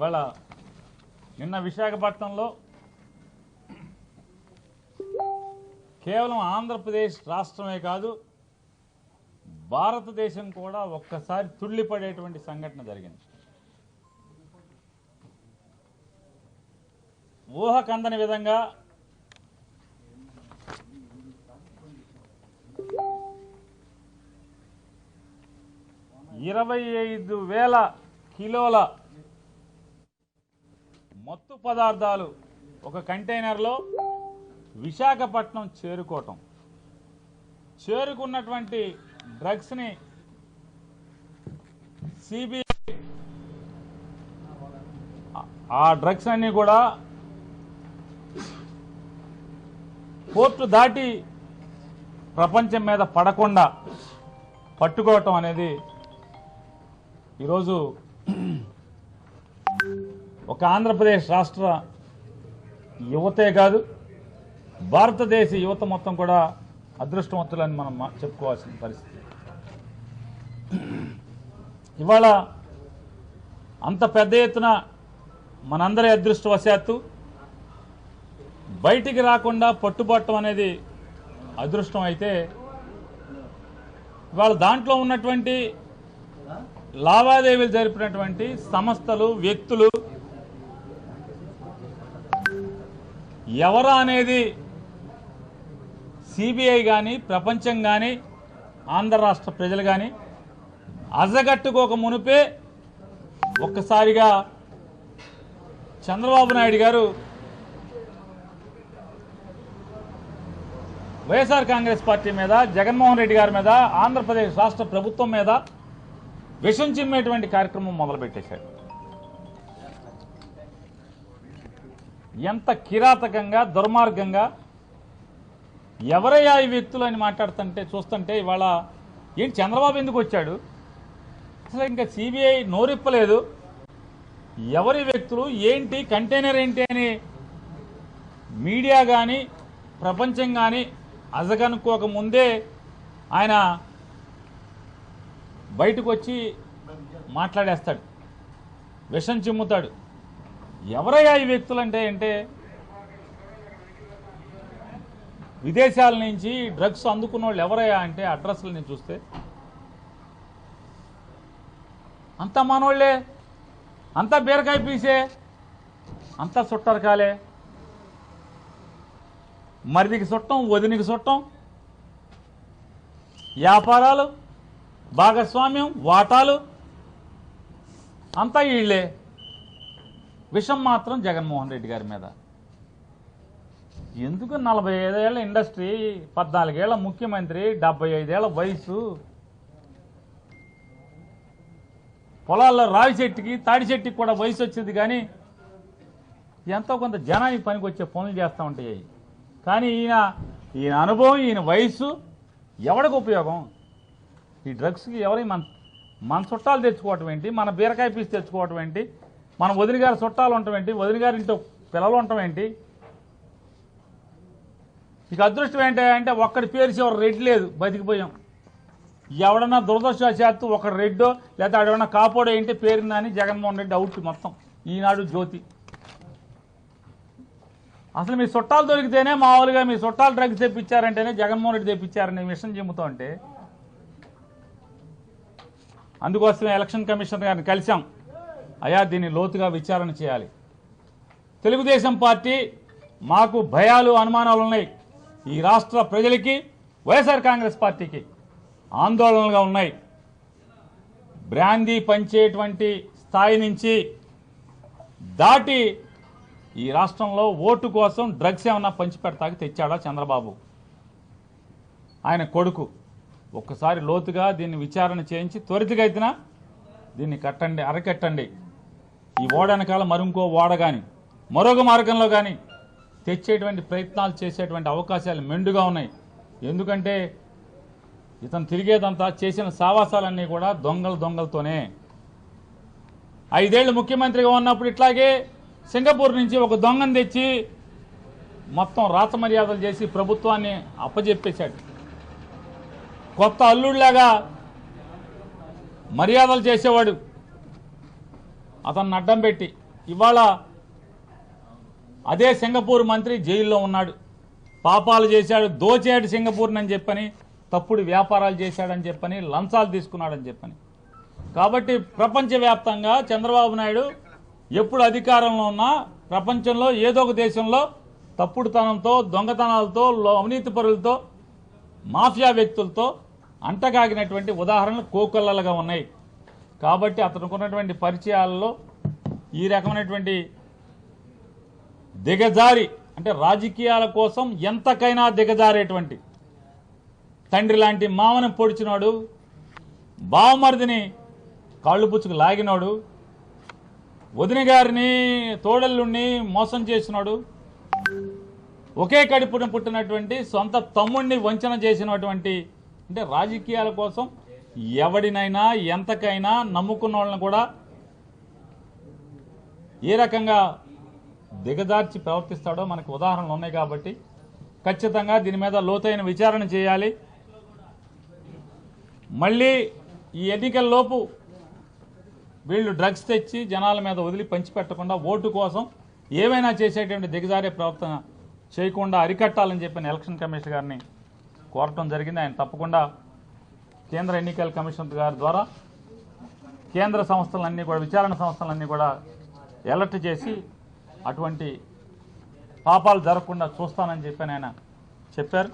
ఇవాళ నిన్న విశాఖపట్నంలో కేవలం ఆంధ్రప్రదేశ్ రాష్ట్రమే కాదు భారతదేశం కూడా ఒక్కసారి తుళ్ళిపడేటువంటి సంఘటన జరిగింది. ఊహ కందని విధంగా ఇరవై ఐదు వేల కిలోల మత్తు పదార్థాలు ఒక కంటైనర్లో విశాఖపట్నం చేరుకోవటం. చేరుకున్నటువంటి డ్రగ్స్ని సిబిఐ ఆ డ్రగ్స్ అన్నీ కూడా పోర్టు దాటి ప్రపంచం మీద పడకుండా పట్టుకోవటం అనేది ఈరోజు ఒక ఆంధ్రప్రదేశ్ రాష్ట్ర యువతే కాదు భారతదేశ యువత మొత్తం కూడా అదృష్టవంతులని మనం చెప్పుకోవాల్సిన పరిస్థితి. ఇవాళ అంత పెద్ద ఎత్తున మనందరి అదృష్టవశాత్తు బయటికి రాకుండా పట్టుబట్టం అనేది అదృష్టం అయితే ఇవాళ దాంట్లో ఉన్నటువంటి లావాదేవీలు జరిపినటువంటి సంస్థలు వ్యక్తులు ఎవరా అనేది సిబిఐ కానీ ప్రపంచం కానీ ఆంధ్ర రాష్ట్ర ప్రజలు కానీ అజగట్టుకోక మునిపే ఒక్కసారిగా చంద్రబాబు నాయుడు గారు వైఎస్ఆర్ కాంగ్రెస్ పార్టీ మీద జగన్మోహన్ రెడ్డి గారి మీద ఆంధ్రప్రదేశ్ రాష్ట్ర ప్రభుత్వం మీద విషం చిమ్మేటువంటి కార్యక్రమం మొదలుపెట్టేశాడు ఎంత కిరాతకంగా దుర్మార్గంగా ఎవరయ్యా ఈ వ్యక్తులు అని మాట్లాడుతుంటే చూస్తుంటే ఇవాళ ఏంటి చంద్రబాబు ఎందుకు వచ్చాడు? అసలు ఇంకా సిబిఐ నోరిప్పలేదు. ఎవరి వ్యక్తులు ఏంటి కంటైనర్ ఏంటి అని మీడియా కానీ ప్రపంచం కానీ అజగనుకోక ముందే ఆయన బయటకు వచ్చి మాట్లాడేస్తాడు. విషం చిమ్ముతాడు. ఎవరయ్యా ఈ వ్యక్తులు అంటే అంటే విదేశాల నుంచి డ్రగ్స్ అందుకున్న వాళ్ళు ఎవరయ్యా అంటే అడ్రస్లు నేను చూస్తే. అంతా మనోళ్ళే అంతా బీరకాయ పీసే అంతా సుట్టరకాలే. మరిదికి చుట్టం వదినికి చుట్టం వ్యాపారాలు భాగస్వామ్యం వాటాలు అంతా వీళ్ళే విషం మాత్రం జగన్మోహన్ రెడ్డి గారి మీద. ఎందుకు నలభై ఐదేళ్ళ ఇండస్ట్రీ పద్నాలుగేళ్ళ ముఖ్యమంత్రి డెబ్బై ఐదేళ్ళ వయసు? పొలాల్లో రావి చెట్టుకి తాడి చెట్టుకి కూడా వయసు వచ్చింది కానీ ఎంతో కొంత జనానికి పనికి వచ్చే పనులు చేస్తూ ఉంటాయి. కానీ ఈయన ఈయన అనుభవం ఈయన వయసు ఎవడికి ఉపయోగం? ఈ డ్రగ్స్కి ఎవరి మన మన చుట్టాలు తెచ్చుకోవటం ఏంటి? మన బీరకాయ పీస్ తెచ్చుకోవటం ఏంటి? మనం వదిన గారి చుట్టాలు ఉండటం ఏంటి? వదిన గారి ఇంట్లో పిల్లలు ఉండటం ఏంటి? ఇక అదృష్టం ఏంటి అంటే ఒక్కడి పేరు చివరి రెడ్ లేదు బతికిపోయాం ఎవడన్నా దురదృష్టవశాత్తు ఒక రెడ్డో లేదా ఆడేమన్నా కాపోడో ఏంటి పేరుందని జగన్మోహన్ రెడ్డి అవుట్ మొత్తం. ఈనాడు జ్యోతి. అసలు మీ చుట్టాలు దొరికితేనే మామూలుగా మీ చుట్టాలు డ్రగ్స్ తెప్పించారంటేనే జగన్మోహన్ రెడ్డి తెప్పించారనే విషయం చెబుతూ ఉంటే అందుకోసమే ఎలక్షన్ కమిషనర్ గారిని కలిశాం. అయా దీన్ని లోతుగా విచారణ చేయాలి. తెలుగుదేశం పార్టీ మాకు భయాలు అనుమానాలు ఉన్నాయి. ఈ రాష్ట్ర ప్రజలకి వైఎస్ఆర్ కాంగ్రెస్ పార్టీకి ఆందోళనలుగా ఉన్నాయి. బ్రాందీ పంచేటువంటి స్థాయి నుంచి దాటి ఈ రాష్ట్రంలో ఓటు కోసం డ్రగ్స్ ఏమన్నా పంచిపెడతాకి తెచ్చాడా చంద్రబాబు? ఆయన కొడుకు. ఒక్కసారి లోతుగా దీన్ని విచారణ చేయించి త్వరితగతిన దీన్ని కట్టండి అరకెట్టండి. ఈ ఓడ వెనకాల మరింకో ఓడ కానీ మరొక మార్గంలో కానీ తెచ్చేటువంటి ప్రయత్నాలు చేసేటువంటి అవకాశాలు మెండుగా ఉన్నాయి. ఎందుకంటే ఇతను తిరిగేదంతా చేసిన సావాసాలన్నీ కూడా దొంగలు దొంగలతోనే. ఐదేళ్ళు ముఖ్యమంత్రిగా ఉన్నప్పుడు ఇట్లాగే సింగపూర్ నుంచి ఒక దొంగను తెచ్చి మొత్తం రాత మర్యాదలు చేసి ప్రభుత్వాన్ని అప్పజెప్పేశాడు. కొత్త అల్లుడిలాగా మర్యాదలు చేసేవాడు. అతన్ని అడ్డం పెట్టి. ఇవాళ అదే సింగపూర్ మంత్రి జైల్లో ఉన్నాడు. పాపాలు చేశాడు దోచాడు సింగపూర్నని చెప్పని తప్పుడు వ్యాపారాలు చేశాడని చెప్పని లంచాలు తీసుకున్నాడని చెప్పని. కాబట్టి ప్రపంచవ్యాప్తంగా చంద్రబాబు నాయుడు ఎప్పుడు అధికారంలో ఉన్నా ప్రపంచంలో ఏదో ఒక దేశంలో తప్పుడుతనంతో దొంగతనాలతో లో- అవినీతి పరులతో మాఫియా వ్యక్తులతో అంటగాగినటువంటి ఉదాహరణలు కోకొల్లలుగా ఉన్నాయి. కాబట్టి అతనికి ఉన్నటువంటి పరిచయాలలో ఈ రకమైనటువంటి దిగజారి అంటే రాజకీయాల కోసం ఎంతకైనా దిగజారేటువంటి తండ్రి లాంటి మామను పొడిచినాడు బావమరిదిని కాళ్ళు పుచ్చుకు లాగినాడు వదిన గారిని తోడల్లుణ్ణి మోసం చేసినాడు ఒకే కడుపున పుట్టినటువంటి సొంత తమ్ముణ్ణి వంచన చేసినటువంటి అంటే రాజకీయాల కోసం ఎవడినైనా ఎంతకైనా నమ్ముకున్న వాళ్ళని కూడా ఏ రకంగా దిగజార్చి ప్రవర్తిస్తాడో మనకు ఉదాహరణలు ఉన్నాయి కాబట్టి ఖచ్చితంగా దీని మీద లోతైన విచారణ చేయాలి. మళ్ళీ ఈ ఎన్నికల్లోపు వీళ్ళు డ్రగ్స్ తెచ్చి జనాల మీద వదిలి పంచిపెట్టకుండా ఓటు కోసం ఏమైనా చేసేటువంటి దిగజారే ప్రవర్తన చేయకుండా అరికట్టాలని చెప్పిన ఎలక్షన్ కమిషన్ గారిని కోరటం జరిగింది. ఆయన తప్పకుండా కేంద్ర ఎన్నికల కమిషన్ గారి ద్వారా కేంద్ర సంస్థలన్నీ కూడా విచారణ సంస్థలన్నీ కూడా అలర్ట్ చేసి అటువంటి పాపాలు జరగకుండా చూస్తానని చెప్పి ఆయన చెప్పారు.